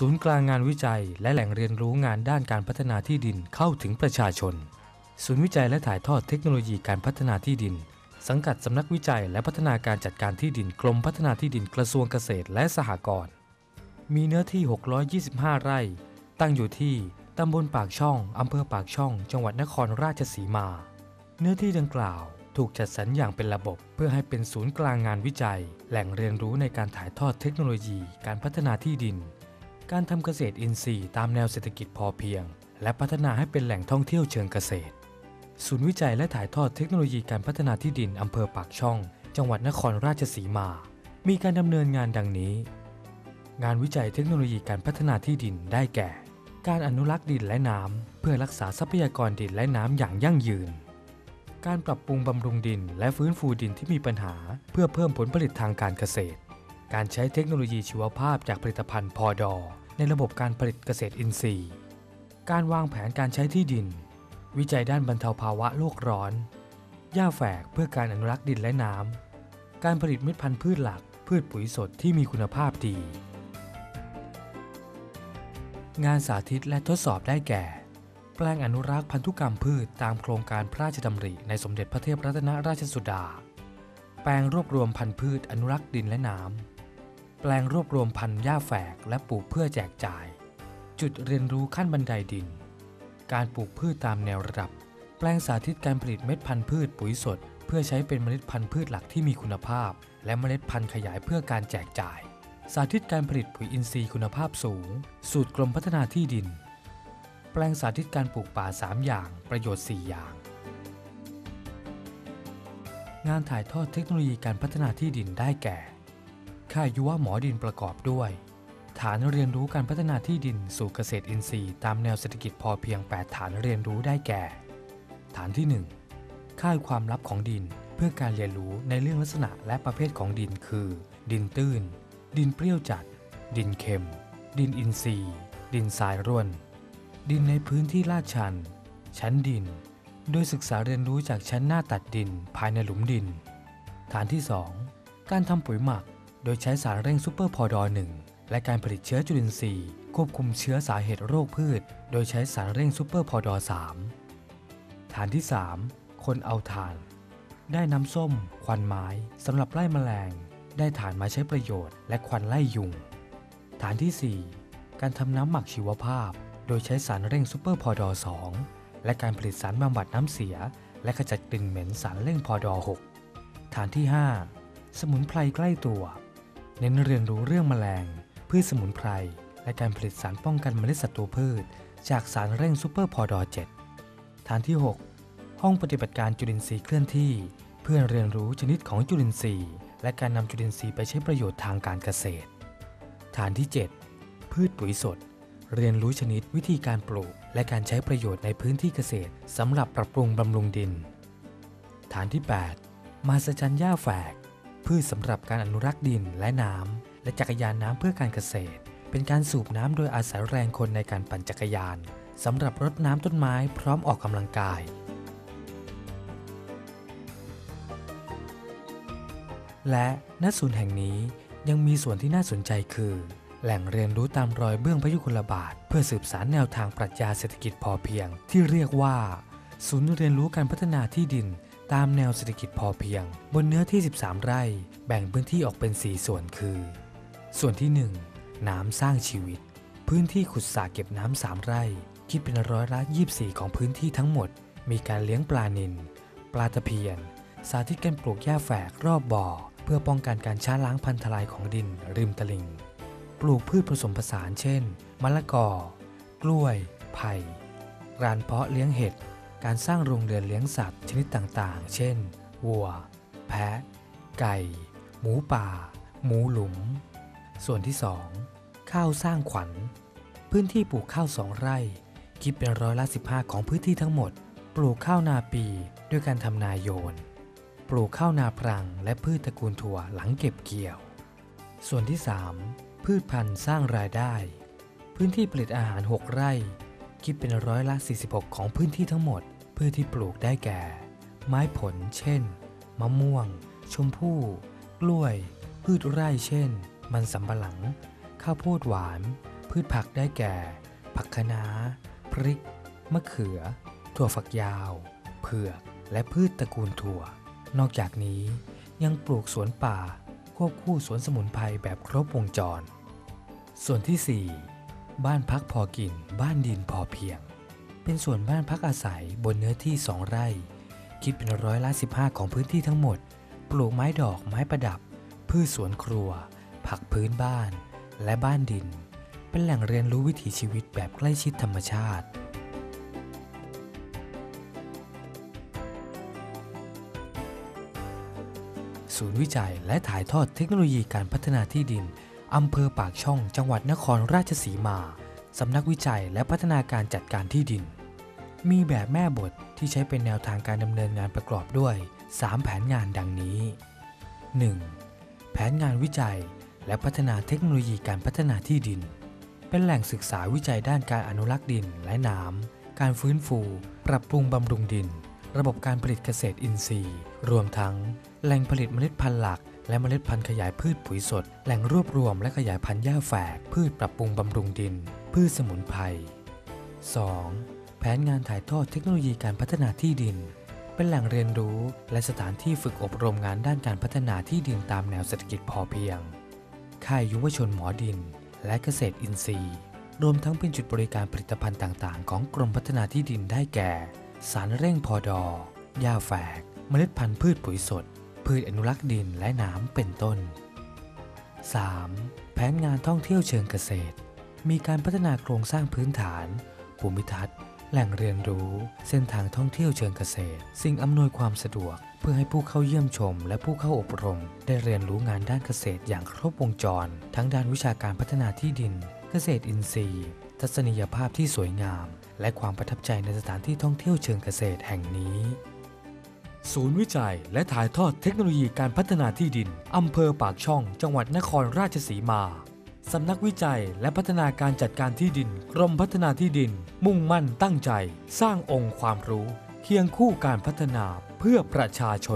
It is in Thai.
ศูนย์กลางงานวิจัย และแหล่งเรียนรู้งานด้านการพัฒนาที่ดินเข้าถึงประชาชน ศูนย์วิจัยและถ่ายทอดเทคโนโลยีการพัฒนาที่ดิน สังกัดสำนักวิจัยและพัฒนาการจัดการที่ดินกรมพัฒนาที่ดินกระทรวงเกษตรและสหกรณ์มีเนื้อที่ 625 ไร่ ตั้งอยู่ที่ตำบลปากช่องอำเภอปากช่อง จังหวัดนครราชสีมา เนื้อที่ดังกล่าวถูกจัดสรรอย่างเป็นระบบ เพื่อให้เป็นศูนย์กลางงานวิจัย แหล่งเรียนรู้ในการถ่ายทอดเทคโนโลยี การพัฒนาที่ดิน การทำเกษตรอินทรีย์ตามแนวเศรษฐกิจพอเพียง และพัฒนาให้เป็นแหล่งท่องเที่ยวเชิงเกษตร ศูนย์วิจัยและถ่ายทอดเทคโนโลยีการพัฒนาที่ดินอำเภอปากช่อง จังหวัดนครราชสีมา มีการดำเนินงานดังนี้ งานวิจัยเทคโนโลยีการพัฒนาที่ดินได้แก่ การอนุรักษ์ดินและน้ำเพื่อรักษาทรัพยากรดินและน้ำอย่างยั่งยืน การปรับปรุงบำรุงดินและฟื้นฟูดินที่มีปัญหา เพื่อเพิ่มผลผลิตทางการเกษตร การใช้เทคโนโลยีชีวภาพจากผลิตภัณฑ์พอดอ ในระบบการผลิตเกษตรอินทรีย์ การวางแผนการใช้ที่ดิน วิจัยด้านบรรเทาภาวะโลกร้อน หญ้าแฝกเพื่อการอนุรักษ์ดินและน้ำ การผลิตเม็ดพันธุ์พืชหลัก พืชปุ๋ยสดที่มีคุณภาพดี งานสาธิตและทดสอบได้แก่ แปลงอนุรักษ์พันธุกรรมพืชตามโครงการพระราชดำริในสมเด็จพระเทพรัตนราชสุดา แปลงรวบรวมพันธุ์พืชอนุรักษ์ดินและน้ำ ปลงรวบรวมพันธุ์หญ้าแฝกและปลูกเพื่อแจกจ่าย จุดเรียนรู้ขั้นบันไดดิน การปลูกพืชตามแนวระดับ แปลงสาธิตการผลิตเม็ดพันธุ์พืชปุ๋ยสด เพื่อใช้เป็นเมล็ดพันธุ์พืชหลักที่มีคุณภาพ และเมล็ดพันธุ์ขยายเพื่อการแจกจ่าย สาธิตการผลิตปุ๋ยอินทรีย์คุณภาพสูง สูตรกรมพัฒนาที่ดิน แปลงสาธิตการปลูกป่า 3 อย่าง ประโยชน์ 4 อย่าง งานถ่ายทอดเทคโนโลยีการพัฒนาที่ดินได้แก่ ค่ายยุวหมอดินประกอบด้วย ฐานเรียนรู้การพัฒนาที่ดินสู่เกษตรอินทรีย์ตามแนวเศรษฐกิจพอเพียง 8 ฐานเรียนรู้ได้แก่ ฐานที่ 1 ค่ายความลับของดินเพื่อการเรียนรู้ในเรื่องลักษณะและประเภทของดินคือ ดินตื้น ดินเปรี้ยวจัด ดินเค็ม ดินอินทรีย์ ดินทรายร่วน ดินในพื้นที่ลาดชัน ชั้นดิน โดยศึกษาเรียนรู้จากชั้นหน้าตัดดินภายในหลุมดิน ฐานที่ 2 การทำปุ๋ยหมัก โดยใช้สารเร่งซูเปอร์พอดอหนึ่งและการผลิตเชื้อจุลินทรีย์ควบคุมเชื้อสาเหตุโรคพืช โดยใช้สารเร่งซูเปอร์พอดอ3ฐานที่ 3 คนเอาถ่าน ได้น้ำส้ม ควันไม้สำหรับไล่แมลง ได้ถ่านมาใช้ประโยชน์ และควันไล่ยุง ฐานที่ 4 การทำน้ำหมักชีวภาพ โดยใช้สารเร่งซูเปอร์พอดอ2และการผลิตสารบำบัดน้ำเสีย และขจัดกลิ่นเหม็นสารเร่งพอดอ6ฐานที่ 5 สมุนไพรใกล้ตัว เน้นเรียนรู้เรื่องแมลง พืชสมุนไพร และการผลิตสารป้องกันเมล็ดศัตรูพืช จากสารเร่งซูเปอร์พอดอ7ฐานที่ 6 ห้องปฏิบัติการจุลินทรีย์เคลื่อนที่ เพื่อเรียนรู้ชนิดของจุลินทรีย์ และการนำจุลินทรีย์ไปใช้ประโยชน์ทางการเกษตร ฐานที่ 7 พืชปุ๋ยสด เรียนรู้ชนิดวิธีการปลูก และการใช้ประโยชน์ในพื้นที่เกษตรสำหรับปรับปรุงบำรุงดิน ฐานที่ 8 มาสจันหญ้าแฝก พืชสำหรับการอนุรักษ์ดินและน้ำและจักรยานน้ำเพื่อการเกษตร เป็นการสูบน้ำโดยอาศัยแรงคนในการปั่นจักรยานสำหรับรดน้ำต้นไม้พร้อมออกกำลังกาย และณศูนย์แห่งนี้ยังมีส่วนที่น่าสนใจคือ แหล่งเรียนรู้ตามรอยเบื้องพยุคลบาท เพื่อสืบสารแนวทางปรัชญาเศรษฐกิจพอเพียง ที่เรียกว่า ศูนย์เรียนรู้การพัฒนาที่ดิน ตามแนวเศรษฐกิจพอเพียง บนเนื้อที่ 13 ไร่ แบ่งพื้นที่ออกเป็น 4 ส่วนคือ ส่วนที่ 1 น้ำสร้างชีวิต พื้นที่ขุดสระเก็บน้ำ3ไร่ คิดเป็นร้อยละ 24 ของพื้นที่ทั้งหมด มีการเลี้ยงปลานิลปลาตะเพียน สาธิตการปลูกหญ้าแฝกรอบบ่อ เพื่อป้องกันการช้าล้างพันธุ์ทลายของดินริมตลิ่ง ปลูกพืชผสมผสานเช่น มะละกอ กล้วย ไผ่ รานเพาะเลี้ยงเห็ด การสร้างโรงเรือนเลี้ยงสัตว์ชนิดต่างๆ เช่น วัว แพะ ไก่ หมูป่า หมูหลุม ส่วนที่ 2 ข้าวสร้างขวัญ พื้นที่ปลูกข้าวสองไร่ คิดเป็นร้อยละ15 ของพื้นที่ทั้งหมด ปลูกข้าวนาปีด้วยการทำนาโยน ปลูกข้าวนาปรังและพืชตระกูลถั่วหลังเก็บเกี่ยว ส่วนที่ 3 พืชพันธุ์สร้างรายได้ พื้นที่ผลิตอาหาร 6 ไร่ คิดเป็นร้อยละ 46 ของพื้นที่ทั้งหมดพืชที่ปลูกได้แก่ ไม้ผล เช่น มะม่วง ชมพู่ กล้วย พืชไร่เช่น มันสำปะหลัง ข้าวโพดหวาน พืชผักได้แก่ ผักคะน้า พริก มะเขือ ถั่วฝักยาว เผือก และพืชตระกูลถั่ว นอกจากนี้ยังปลูกสวนป่าควบคู่สวนสมุนไพรแบบครบวงจร ส่วนที่ 4 บ้านพักพอกิน บ้านดินพอเพียง เป็นส่วนบ้านพักอาศัยบนเนื้อที่2ไร่ คิดเป็นร้อยละ15ของพื้นที่ทั้งหมด ปลูกไม้ดอกไม้ประดับ พืชสวนครัว ผักพื้นบ้าน และบ้านดิน เป็นแหล่งเรียนรู้วิถีชีวิตแบบใกล้ชิดธรรมชาติศูนย์วิจัยและถ่ายทอดเทคโนโลยีการพัฒนาที่ดิน อำเภอปากช่องจังหวัดนครราชสีมา สำนักวิจัยและพัฒนาการจัดการที่ดิน มีแบบแม่บทที่ใช้เป็นแนวทางการดำเนินงานประกอบด้วย 3 แผนงานดังนี้ 1. แผนงานวิจัยและพัฒนาเทคโนโลยีการพัฒนาที่ดิน เป็นแหล่งศึกษาวิจัยด้านการอนุรักษ์ดินและน้ำ การฟื้นฟู ปรับปรุงบำรุงดิน ระบบการผลิตเกษตรอินทรีย์ รวมทั้ง แหล่งผลิตเมล็ดพันธุ์หลัก และเมล็ดพันธุ์ขยายพืชปุ๋ยสด แหล่งรวบรวมและขยายพันธุ์หญ้าแฝก พืชปรับปรุงบำรุงดิน พืชสมุนไพร 2. แผนงานถ่ายทอดเทคโนโลยีการพัฒนาที่ดิน เป็นแหล่งเรียนรู้และสถานที่ฝึกอบรมงานด้านการพัฒนาที่ดินตามแนวเศรษฐกิจพอเพียง ค่ายยุวชนหมอดิน และเกษตรอินทรีย์ รวมทั้งเป็นจุดบริการผลิตภัณฑ์ต่างๆ ของกรมพัฒนาที่ดินได้แก่ สารเร่งพอดอหญ้าแฝก เมล็ดพันธุ์พืชปุ๋ยสด พืชอนุรักษ์ดินและน้ำเป็นต้น 3. แผนงานท่องเที่ยวเชิงเกษตร มีการพัฒนาโครงสร้างพื้นฐาน ภูมิทัศน์ แหล่งเรียนรู้ เส้นทางท่องเที่ยวเชิงเกษตร สิ่งอำนวยความสะดวก เพื่อให้ผู้เข้าเยี่ยมชม และผู้เข้าอบรม ได้เรียนรู้งานด้านเกษตรอย่างครบวงจร ทั้งด้านวิชาการพัฒนาที่ดิน เกษตรอินทรีย์ ทัศนียภาพที่สวยงาม และความประทับใจในสถานที่ท่องเที่ยวเชิงเกษตรแห่งนี้ ศูนย์วิจัยและถ่ายทอดเทคโนโลยีการพัฒนาที่ดิน อำเภอปากช่อง จังหวัดนครราชสีมา สำนักวิจัยและพัฒนาการจัดการที่ดิน กรมพัฒนาที่ดิน มุ่งมั่นตั้งใจ สร้างองค์ความรู้ เคียงคู่การพัฒนาเพื่อประชาชน